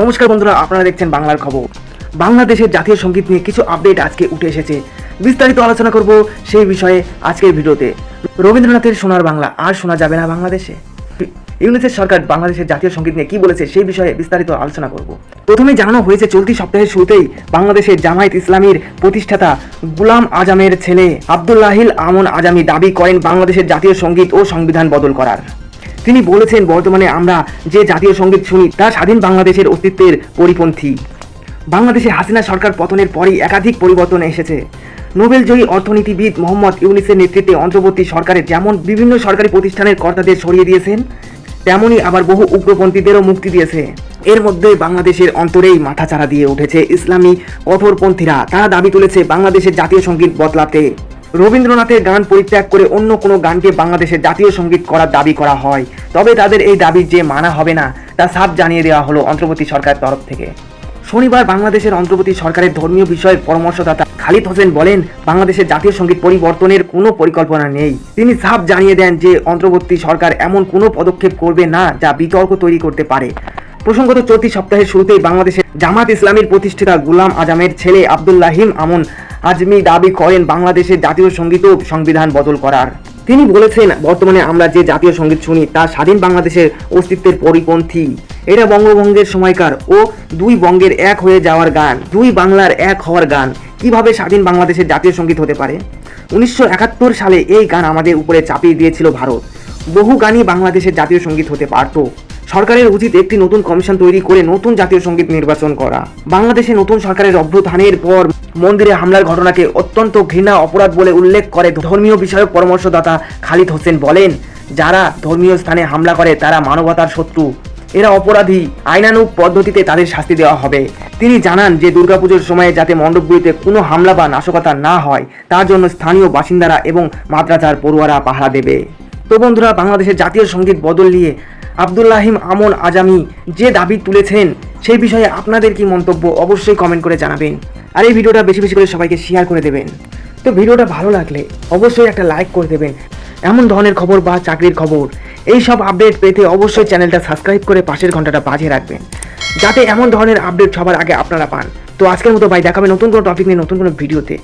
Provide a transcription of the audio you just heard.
নমস্কার বন্ধুরা, আপনারা দেখছেন বাংলার খবর। বাংলাদেশের জাতীয় সংগীত নিয়ে কিছু আপডেট আজকে উঠে এসেছে। বিস্তারিত আলোচনা করব সেই বিষয়ে আজকের ভিডিওতে। রবীন্দ্রনাথের সোনার বাংলা, আর শোনা যাবে না বাংলাদেশে। ইউনিসেফ সরকার বাংলাদেশের জাতীয় সংগীত নিয়ে কি বলেছে সেই বিষয়ে বিস্তারিত আলোচনা করব। প্রথমে জানানো হয়েছে, চলতি সপ্তাহের শুরুতেই বাংলাদেশের জামায়াত ইসলামীর প্রতিষ্ঠাতা গুলাম আজামের ছেলে আব্দুল্লাহিল আমন আজামি দাবি করেন বাংলাদেশের জাতীয় সংগীত ও সংবিধান বদল করার। তিনি বলেছেন, বর্তমানে আমরা যে জাতীয় সংগীত শুনি, তা স্বাধীন বাংলাদেশের অস্তিত্বের পরিপন্থী। বাংলাদেশে হাসিনা সরকার পতনের পরই একাধিক পরিবর্তন এসেছে। নোবেলজয়ী অর্থনীতিবিদ মোহাম্মদ ইউনিসের নেতৃত্বে অন্তর্বর্তী সরকারের যেমন বিভিন্ন সরকারি প্রতিষ্ঠানের কর্তাদের সরিয়ে দিয়েছেন, তেমনি আবার বহু উগ্রপন্থীদেরও মুক্তি দিয়েছে। এর মধ্যে বাংলাদেশের অন্তরেই মাথাচাড়া দিয়ে উঠেছে ইসলামী কঠোরপন্থীরা। তারা দাবি তুলেছে, বাংলাদেশের জাতীয় সংগীত বদলাতে। রবীন্দ্রনাথের গান পরিত্যাগ করে অন্য কোনো গানকে বাংলাদেশের জাতীয় সংগীত করার দাবি করা হয়। তবে তাদের এই দাবি যে মানা হবে না, তা সাফ জানিয়ে দেওয়া হলো অন্তর্বর্তী সরকার তরফ থেকে। শনিবার বাংলাদেশের অন্তর্বর্তী সরকারের ধর্মীয় বিষয়ের পরামর্শদাতা খালিদ হোসেন বলেন, বাংলাদেশের জাতীয় সংগীত পরিবর্তনের কোনো পরিকল্পনা নেই। তিনি সাফ জানিয়ে দেন যে অন্তর্বর্তী সরকার এমন কোনো পদক্ষেপ করবে না যা বিতর্ক তৈরি করতে পারে। প্রসঙ্গত, চলতি সপ্তাহের শুরুতেই বাংলাদেশের জামাত ইসলামীর প্রতিষ্ঠাতা গুলাম আজমের ছেলে আব্দুল্লাহিম আমন আজমি দাবি করেন বাংলাদেশের জাতীয় সংগীত ও সংবিধান বদল করার। তিনি বলেছেন, বর্তমানে আমরা যে জাতীয় সংগীত শুনি তা স্বাধীন বাংলাদেশের অস্তিত্বের পরিপন্থী। এটা বঙ্গভঙ্গের সময়কার ও দুই বঙ্গের এক হয়ে যাওয়ার গান, দুই বাংলার এক হওয়ার গান। কীভাবে স্বাধীন বাংলাদেশের জাতীয় সংগীত হতে পারে? উনিশশো একাত্তর সালে এই গান আমাদের উপরে চাপিয়ে দিয়েছিল ভারত। বহু গানই বাংলাদেশের জাতীয় সংগীত হতে পারত। সরকারের উচিত একটি নতুন কমিশন তৈরি করে নতুন জাতীয় সংগীত নির্বাচন করা। বাংলাদেশে নতুন সরকারের অভ্যুত্থানের পর মন্দিরে হামলার ঘটনাকে অত্যন্ত ঘৃণা অপরাধ বলে উল্লেখ করে ধর্মীয় বিষয়ক পরামর্শদাতা খালিদ হোসেন বলেন, যারা ধর্মীয় স্থানে হামলা করে তারা মানবতার শত্রু। এরা অপরাধী। আইনানুগ পদ্ধতিতে তাদের শাস্তি দেওয়া হবে। তিনি জানান যে দুর্গাপুজোর সময়ে যাতে মণ্ডপগুলিতে কোনো হামলা বা নাশকতা না হয়, তার জন্য স্থানীয় বাসিন্দারা এবং মাদ্রাসার পড়ুয়ারা পাহারা দেবে। তো বন্ধুরা, বাংলাদেশের জাতীয় সংগীত বদল নিয়ে আব্দুল্লাহিম আমন আজামি যে দাবি তুলেছেন, সেই বিষয়ে আপনাদের কি মন্তব্য অবশ্যই কমেন্ট করে জানাবেন। আর এই ভিডিওটা বেশি বেশি করে সবাইকে শেয়ার করে দেবেন। তো ভিডিওটা ভালো লাগলে অবশ্যই একটা লাইক করে দেবেন। এমন ধরনের খবর বা চাকরির খবর, এই সব আপডেট পেতে অবশ্যই চ্যানেলটা সাবস্ক্রাইব করে পাশের ঘন্টাটা বাজিয়ে রাখবেন। যাতে এমন ধরনের আপডেট সবার আগে আপনারা পান। তো আজকের মতো ভাই দেখাবে নতুন কোনো টপিক নিয়ে, নতুন কোনো ভিডিওতে।